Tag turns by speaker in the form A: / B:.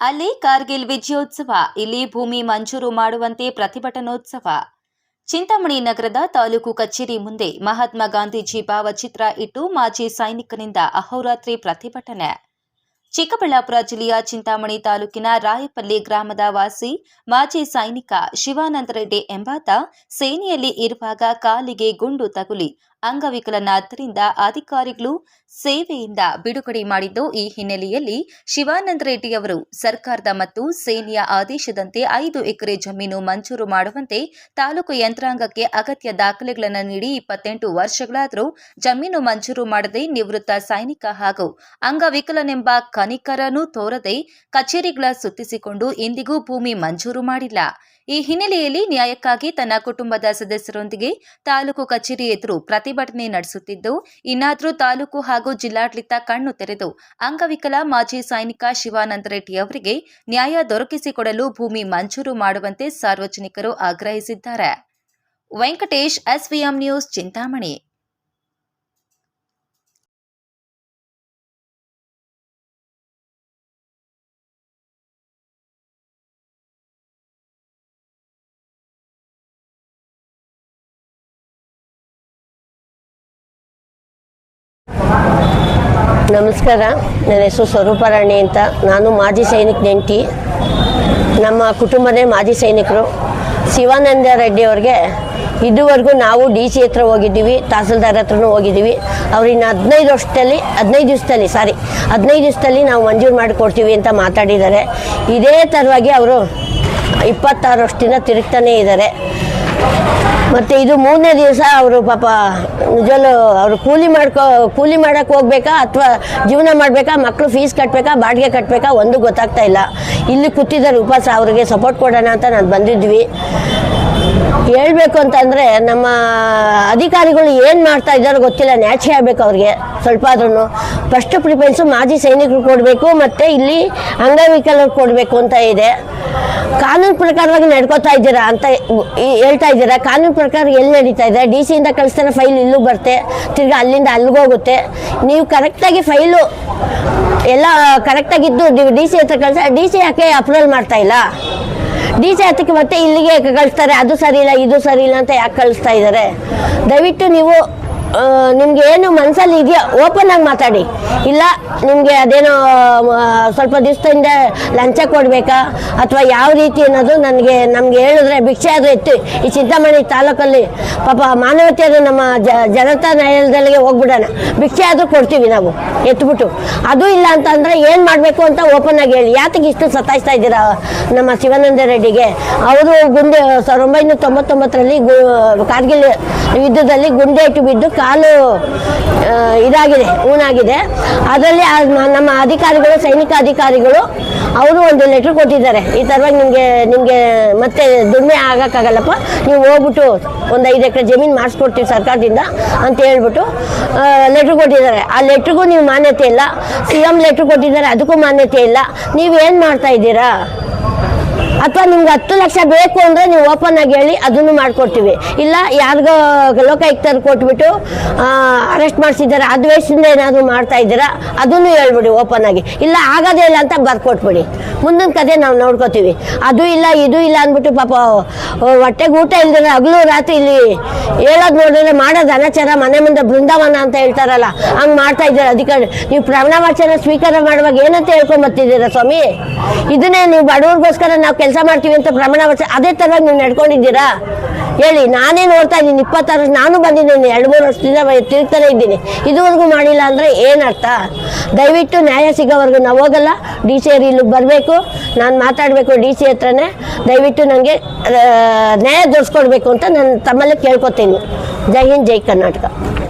A: ಅಲ್ಲಿ ಕಾರ್ಗಿಲ್ ವಿಜಯೋತ್ಸವ, ಇಲ್ಲಿ ಭೂಮಿ ಮಂಜೂರು ಮಾಡುವಂತೆ ಪ್ರತಿಭಟನೋತ್ಸವ. ಚಿಂತಾಮಣಿ ನಗರದ ತಾಲೂಕು ಕಚೇರಿ ಮುಂದೆ ಮಹಾತ್ಮ ಗಾಂಧೀಜಿ ಭಾವಚಿತ್ರ ಇಟ್ಟು ಮಾಜಿ ಸೈನಿಕನಿಂದ ಅಹೋರಾತ್ರಿ ಪ್ರತಿಭಟನೆ. ಚಿಕ್ಕಬಳ್ಳಾಪುರ ಜಿಲ್ಲೆಯ ಚಿಂತಾಮಣಿ ತಾಲೂಕಿನ ರಾಯಪಲ್ಲಿ ಗ್ರಾಮದ ವಾಸಿ, ಮಾಜಿ ಸೈನಿಕ ಶಿವಾನಂದ ರೆಡ್ಡಿ ಎಂಬಾತ ಸೇನೆಯಲ್ಲಿ ಇರುವಾಗ ಕಾಲಿಗೆ ಗುಂಡು ತಗುಲಿ ಅಂಗವಿಕಲನಾದ್ದರಿಂದ ಅಧಿಕಾರಿಗಳು ಸೇವೆಯಿಂದ ಬಿಡುಗಡೆ ಮಾಡಿದ್ದು ಈ ಹಿನ್ನೆಲೆಯಲ್ಲಿ ಶಿವಾನಂದ ರೆಡ್ಡಿ ಅವರು ಸರ್ಕಾರದ ಮತ್ತು ಸೇನೆಯ ಆದೇಶದಂತೆ ಐದು ಎಕರೆ ಜಮೀನು ಮಂಜೂರು ಮಾಡುವಂತೆ ತಾಲೂಕು ಯಂತ್ರಾಂಗಕ್ಕೆ ಅಗತ್ಯ ದಾಖಲೆಗಳನ್ನು ನೀಡಿ ಇಪ್ಪತ್ತೆಂಟು ವರ್ಷಗಳಾದರೂ ಜಮೀನು ಮಂಜೂರು ಮಾಡದೆ ನಿವೃತ್ತ ಸೈನಿಕ ಹಾಗೂ ಅಂಗವಿಕಲನೆಂಬ ಕನಿಕರನೂ ತೋರದೆ ಕಚೇರಿಗಳ ಸುತ್ತಿಸಿಕೊಂಡು ಇಂದಿಗೂ ಭೂಮಿ ಮಂಜೂರು ಮಾಡಿಲ್ಲ. ಈ ಹಿನ್ನೆಲೆಯಲ್ಲಿ ನ್ಯಾಯಕ್ಕಾಗಿ ತನ್ನ ಕುಟುಂಬದ ಸದಸ್ಯರೊಂದಿಗೆ ತಾಲೂಕು ಕಚೇರಿ ಎದುರು ಪ್ರತಿಭಟನೆ ನಡೆಸುತ್ತಿದ್ದು, ಇನ್ನಾದರೂ ತಾಲೂಕು ಹಾಗೂ ಜಿಲ್ಲಾಡಳಿತ ಕಣ್ಣು ತೆರೆದು ಅಂಗವಿಕಲ ಮಾಜಿ ಸೈನಿಕ ಶಿವಾನಂದ ರೆಡ್ಡಿ ಅವರಿಗೆ ನ್ಯಾಯ ದೊರಕಿಸಿಕೊಡಲು ಭೂಮಿ ಮಂಜೂರು ಮಾಡುವಂತೆ ಸಾರ್ವಜನಿಕರು ಆಗ್ರಹಿಸಿದ್ದಾರೆ. Venkatesh, SVM news, Chintamani.
B: ನಮಸ್ಕಾರ. ನನ್ನ ಹೆಸರು ಸ್ವರೂಪರಾಣಿ ಅಂತ. ನಾನು ಮಾಜಿ ಸೈನಿಕ ನೆಂಟಿ. ನಮ್ಮ ಕುಟುಂಬನೇ ಮಾಜಿ ಸೈನಿಕರು. ಶಿವಾನಂದ ರೆಡ್ಡಿ ಅವ್ರಿಗೆ ಇದುವರೆಗೂ ನಾವು ಡಿ ಸಿ ಹತ್ರ ಹೋಗಿದ್ದೀವಿ, ತಹಸೀಲ್ದಾರ್ ಹತ್ರನೂ ಹೋಗಿದ್ದೀವಿ. ಅವ್ರು ಇನ್ನು ಹದಿನೈದು ವರ್ಷದಲ್ಲಿ, ಹದಿನೈದು ದಿವಸದಲ್ಲಿ ಸಾರಿ ಹದಿನೈದು ದಿವಸದಲ್ಲಿ ನಾವು ಮಂಜೂರು ಮಾಡಿಕೊಡ್ತೀವಿ ಅಂತ ಮಾತಾಡಿದ್ದಾರೆ. ಇದೇ ಥರವಾಗಿ ಅವರು ಇಪ್ಪತ್ತಾರು ವರ್ಷದಿಂದ ತಿರುಗ್ತಾನೇ ಇದ್ದಾರೆ. ಮತ್ತು ಇದು ಮೂರನೇ ದಿವಸ ಅವರು ಪಾಪ ನಿಜಲು ಅವರು ಕೂಲಿ ಮಾಡ್ಕೋ, ಕೂಲಿ ಮಾಡಕ್ಕೆ ಹೋಗ್ಬೇಕಾ ಅಥವಾ ಜೀವನ ಮಾಡಬೇಕಾ ಮಕ್ಕಳು ಫೀಸ್ ಕಟ್ಟಬೇಕಾ ಬಾಡಿಗೆ ಕಟ್ಟಬೇಕಾ ಒಂದು ಗೊತ್ತಾಗ್ತಾ ಇಲ್ಲ. ಇಲ್ಲಿ ಕೂತಿದ್ದಾರೆ ಉಪಾಸ ಅವರಿಗೆ ಸಪೋರ್ಟ್ ಕೊಡೋಣ ಅಂತ ನಾನು ಬಂದಿದ್ವಿ. ಹೇಳ್ಬೇಕು ಅಂತಂದರೆ ನಮ್ಮ ಅಧಿಕಾರಿಗಳು ಏನು ಮಾಡ್ತಾ ಇದ್ದಾರೋ ಗೊತ್ತಿಲ್ಲ. ನ್ಯಾಚೆ ಆಗಬೇಕು ಅವ್ರಿಗೆ ಸ್ವಲ್ಪ ಆದ್ರೂ ಫಸ್ಟ್ ಪ್ರಿಫರೆನ್ಸ್ ಮಾಜಿ ಸೈನಿಕರು ಕೊಡಬೇಕು ಮತ್ತು ಇಲ್ಲಿ ಅಂಗವಿಕಲರು ಕೊಡಬೇಕು ಅಂತ ಇದೆ. ಕಾನೂನು ಪ್ರಕಾರವಾಗಿ ನಡ್ಕೋತಾ ಇದ್ದೀರಾ ಅಂತ ಹೇಳ್ತಾ ಇದ್ದೀರಾ? ಕಾನೂನು ಪ್ರಕಾರ ಎಲ್ಲಿ ನಡೀತಾ ಇದೆ? ಡಿ ಸಿಯಿಂದ ಕಳಿಸ್ತಾರೆ ಫೈಲ್ ಇಲ್ಲೂ ಬರುತ್ತೆ. ತಿರ್ಗಿ ಅಲ್ಲಿಂದ ಅಲ್ಲಿಗೆ ಹೋಗುತ್ತೆ. ನೀವು ಕರೆಕ್ಟಾಗಿ ಫೈಲು ಎಲ್ಲ ಕರೆಕ್ಟಾಗಿದ್ದು ಡಿ ಸಿ ಹತ್ರ ಕಳಿಸ ಡಿ ಸಿ ಯಾಕೆ ಅಪ್ರೂವಲ್ ಮಾಡ್ತಾ ಇಲ್ಲ? ಡಿ ಜೆ ಹತ್ತಕ್ಕೆ ಮತ್ತೆ ಇಲ್ಲಿಗೆ ಕಳಿಸ್ತಾರೆ, ಅದು ಸರಿ ಇಲ್ಲ ಇದು ಸರಿ ಇಲ್ಲ ಅಂತ ಯಾಕೆ ಕಳಿಸ್ತಾ ಇದ್ದಾರೆ? ದಯವಿಟ್ಟು ನೀವು ನಿಮ್ಗೆ ಏನು ಮನಸ್ಸಲ್ಲಿ ಇದೆಯಾ? ಓಪನ್ ಆಗಿ ಮಾತಾಡಿ. ಇಲ್ಲ, ನಿಮಗೆ ಅದೇನೋ ಸ್ವಲ್ಪ ದಿವಸದಿಂದ ಲಂಚ ಕೊಡಬೇಕಾ? ಅಥವಾ ಯಾವ ರೀತಿ ಅನ್ನೋದು ನನಗೆ, ನಮ್ಗೆ ಹೇಳಿದ್ರೆ ಭಿಕ್ಷೆ ಆದರೂ ಇತ್ತು. ಈ ಚಿಂತಾಮಣಿ ತಾಲೂಕಲ್ಲಿ ಪಾಪ ಮಾನವತೆಯನ್ನು ನಮ್ಮ ಜನತಾ ನ್ಯಾಯಾಲಯದಲ್ಲಿಗೆ ಹೋಗ್ಬಿಡೋಣ. ಭಿಕ್ಷೆ ಆದರೂ ಕೊಡ್ತೀವಿ ನಾವು, ಎತ್ಬಿಟ್ಟು. ಅದು ಇಲ್ಲ ಅಂತಂದರೆ ಏನು ಮಾಡಬೇಕು ಅಂತ ಓಪನ್ ಆಗಿ ಹೇಳಿ. ಯಾತಕ್ಕೆ ಇಷ್ಟು ಸತಾಯಿಸ್ತಾ ಇದ್ದೀರಾ ನಮ್ಮ ಶಿವಾನಂದ ರೆಡ್ಡಿಗೆ? ಅವರು ಗುಂಡೆ ಸಾವಿರದ ಒಂಬೈನೂರ ತೊಂಬತ್ತೊಂಬತ್ತರಲ್ಲಿ ಕಾರ್ಗಿಲ್ ಯುದ್ಧದಲ್ಲಿ ಗುಂಡೆ ಇಟ್ಟು ಬಿದ್ದು ಕಾಲು ಇದಾಗಿದೆ ಊನಾಗಿದೆ ಅದರಲ್ಲಿ ನಮ್ಮ ಅಧಿಕಾರಿಗಳು, ಸೈನಿಕ ಅಧಿಕಾರಿಗಳು, ಅವರು ಒಂದು ಲೆಟ್ರ್ ಕೊಟ್ಟಿದ್ದಾರೆ. ಈ ಥರವಾಗಿ ನಿಮಗೆ ನಿಮಗೆ ಮತ್ತೆ ದುಡಿಮೆ ಆಗೋಕ್ಕಾಗಲ್ಲಪ್ಪ? ನೀವು ಹೋಗ್ಬಿಟ್ಟು ಒಂದು ಐದು ಎಕರೆ ಜಮೀನು ಮಾಡಿಸ್ಕೊಡ್ತೀವಿ ಸರ್ಕಾರದಿಂದ ಅಂತ ಹೇಳ್ಬಿಟ್ಟು ಲೆಟ್ರ್ ಕೊಟ್ಟಿದ್ದಾರೆ. ಆ ಲೆಟ್ರಿಗೂ ನೀವು ಮಾನ್ಯತೆ ಇಲ್ಲ. ಸಿ ಎಂ ಲೆಟ್ರ್ ಕೊಟ್ಟಿದ್ದಾರೆ, ಅದಕ್ಕೂ ಮಾನ್ಯತೆ ಇಲ್ಲ. ನೀವು ಏನು ಮಾಡ್ತಾ ಇದ್ದೀರಾ? ಅಥವಾ ನಿಮ್ಗೆ ಹತ್ತು ಲಕ್ಷ ಬೇಕು ಅಂದರೆ ನೀವು ಓಪನ್ ಆಗಿ ಹೇಳಿ ಅದನ್ನು ಮಾಡ್ಕೊಡ್ತೀವಿ. ಇಲ್ಲ ಯಾರಿಗೋ ಲೋಕಾಯುಕ್ತರು ಕೊಟ್ಬಿಟ್ಟು ಅರೆಸ್ಟ್ ಮಾಡಿಸಿದ್ದಾರೆ ಅದು ವಯಸ್ಸಿಂದ ಏನಾದರೂ ಮಾಡ್ತಾ ಇದ್ದೀರಾ ಅದನ್ನು ಹೇಳ್ಬಿಡಿ ಓಪನ್ ಆಗಿ. ಇಲ್ಲ ಆಗೋದೇ ಇಲ್ಲ ಅಂತ ಬರ್ಕೊಟ್ಬಿಡಿ. ಮುಂದಿನ ಕತೆ ನಾವು ನೋಡ್ಕೋತೀವಿ. ಅದು ಇಲ್ಲ ಇದು ಇಲ್ಲ ಅಂದ್ಬಿಟ್ಟು ಪಾಪ ಆ, ಹೊಟ್ಟೆಗೆ ಊಟ ಇಲ್ದಿರೋ ಹಗಲು ರಾತ್ರಿ ಇಲ್ಲಿ ಹೇಳೋದು ನೋಡಿದ್ರೆ ಮಾಡೋದು ಅನಾಚಾರ ಮನೆ ಮುಂದೆ ಬೃಂದಾವನ ಅಂತ ಹೇಳ್ತಾರಲ್ಲ ಹಂಗೆ ಮಾಡ್ತಾ ಇದ್ದಾರೆ. ಅದಕ್ಕೆ ನೀವು ಪ್ರಾಣವಾಚನ ವಚನ ಸ್ವೀಕಾರ ಮಾಡುವಾಗ ಏನಂತ ಹೇಳ್ಕೊಂಡ್ ಬರ್ತಿದ್ದೀರಾ ಸ್ವಾಮಿ? ಇದನ್ನೇ ನೀವು ಬಡವ್ರಿಗೋಸ್ಕರ ನಾವು ಕೆಲಸ ಮಾಡ್ತೀವಿ ಅಂತ ಪ್ರಮಾಣ ವಚನ ಅದೇ ಥರ ನೀವು ನಡ್ಕೊಂಡಿದ್ದೀರಾ? ಹೇಳಿ, ನಾನೇ ನೋಡ್ತಾ ಇದ್ದೀನಿ, ಇಪ್ಪತ್ತಾರು ನಾನು ಬಂದಿದ್ದೀನಿ, ಎರಡು ಮೂರು ವರ್ಷದಿಂದ ತಿರುಗ್ತಾನೆ ಇದ್ದೀನಿ. ಇದುವರೆಗೂ ಮಾಡಿಲ್ಲ ಅಂದರೆ ಏನರ್ಥ? ದಯವಿಟ್ಟು ನ್ಯಾಯ ಸಿಗೋವರೆಗೂ ನಾವು ಹೋಗಲ್ಲ. ಡಿ ಸಿ ಅವ್ರು ಇಲ್ಲಿಗೆ ಬರಬೇಕು. ನಾನು ಮಾತಾಡಬೇಕು ಡಿ ಸಿ ಹತ್ರನೇ. ದಯವಿಟ್ಟು ನನಗೆ ನ್ಯಾಯ ದೊರೆಸ್ಕೊಡ್ಬೇಕು ಅಂತ ನಾನು ತಮ್ಮಲ್ಲೇ ಕೇಳ್ಕೊತೀನಿ. ಜೈ ಹಿಂದ್, ಜೈ ಕರ್ನಾಟಕ.